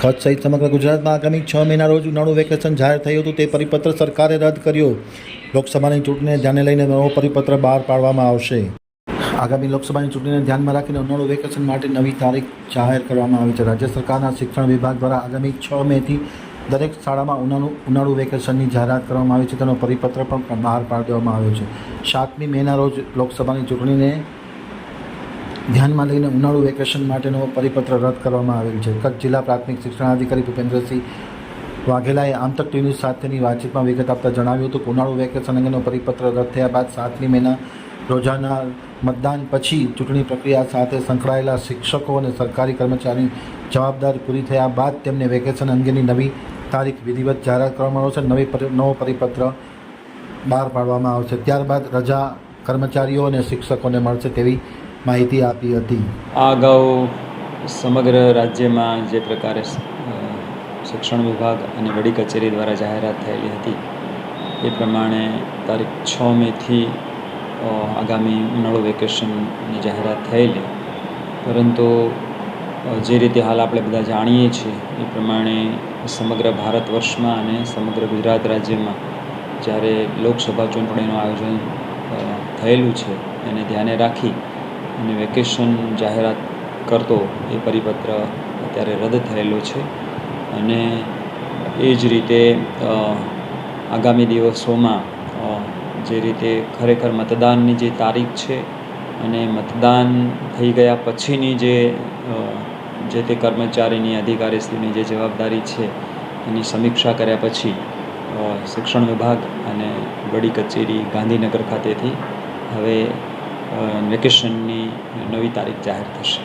કચ્છ સહિત સમગ્ર ગુજરાતમાં આગામી છ મહિના રોજ ઉનાળુ વેકેશન જાહેર થયું હતું. તે પરિપત્ર સરકારે રદ કર્યો. લોકસભાની ચૂંટણીને ધ્યાને લઈને નવો પરિપત્ર બહાર પાડવામાં આવશે. આગામી લોકસભાની ચૂંટણીને ધ્યાનમાં રાખીને ઉનાળુ વેકેશન માટે નવી તારીખ જાહેર કરવામાં આવી છે. રાજ્ય સરકારના શિક્ષણ વિભાગ દ્વારા આગામી છ મેથી દરેક શાળામાં ઉનાળુ ઉનાળુ વેકેશનની જાહેરાત કરવામાં આવી છે. તેનો પરિપત્ર પણ બહાર પાડી દેવામાં આવ્યો છે. સાતમી મેના રોજ લોકસભાની ચૂંટણીને ધ્યાનમાં લઈને ઉનાળુ વેકેશન માટેનો પરિપત્ર રદ કરવામાં આવેલ છે. કચ્છ જિલ્લા પ્રાથમિક શિક્ષણાધિકારી ભૂપેન્દ્રસિંહ વાઘેલાએ આમતક ટીવી સાથેની વાતચીતમાં વિગત આપતા જણાવ્યું હતું કે ઉનાળુ વેકેશન અંગેનો પરિપત્ર રદ થયા બાદ સાતમી મેના રોજાના મતદાન પછી ચૂંટણી પ્રક્રિયા સાથે સંકળાયેલા શિક્ષકો અને સરકારી કર્મચારીની જવાબદારી પૂરી થયા બાદ તેમને વેકેશન અંગેની નવી તારીખ વિધિવત જાહેરાત કરવામાં આવશે. નવી નવો પરિપત્ર બહાર પાડવામાં આવશે. ત્યારબાદ રજા કર્મચારીઓ અને શિક્ષકોને મળશે તેવી માહિતી આપી હતી. આ અગાઉ સમગ્ર રાજ્યમાં જે પ્રકારે શિક્ષણ વિભાગ અને વડી કચેરી દ્વારા જાહેરાત થયેલી હતી, એ પ્રમાણે તારીખ છ મેથી આગામી ઉનાળુ વેકેશનની જાહેરાત થયેલી. પરંતુ જે રીતે હાલ આપણે બધા જાણીએ છીએ, એ પ્રમાણે સમગ્ર ભારત વર્ષમાં અને સમગ્ર ગુજરાત રાજ્યમાં જ્યારે લોકસભા ચૂંટણીનું આયોજન થયેલું છે, એને ધ્યાને રાખી અને વેકેશન જાહેરાત કરતો એ પરિપત્ર અત્યારે રદ થયેલો છે. અને એ જ રીતે આગામી દિવસોમાં જે રીતે ખરેખર મતદાનની જે તારીખ છે અને મતદાન થઈ ગયા પછીની જે જે તે કર્મચારીની અધિકારીશ્રીની જે જવાબદારી છે એની સમીક્ષા કર્યા પછી શિક્ષણ વિભાગ અને વડી કચેરી ગાંધીનગર ખાતેથી હવે વેકેશનની નવી તારીખ જાહેર થશે.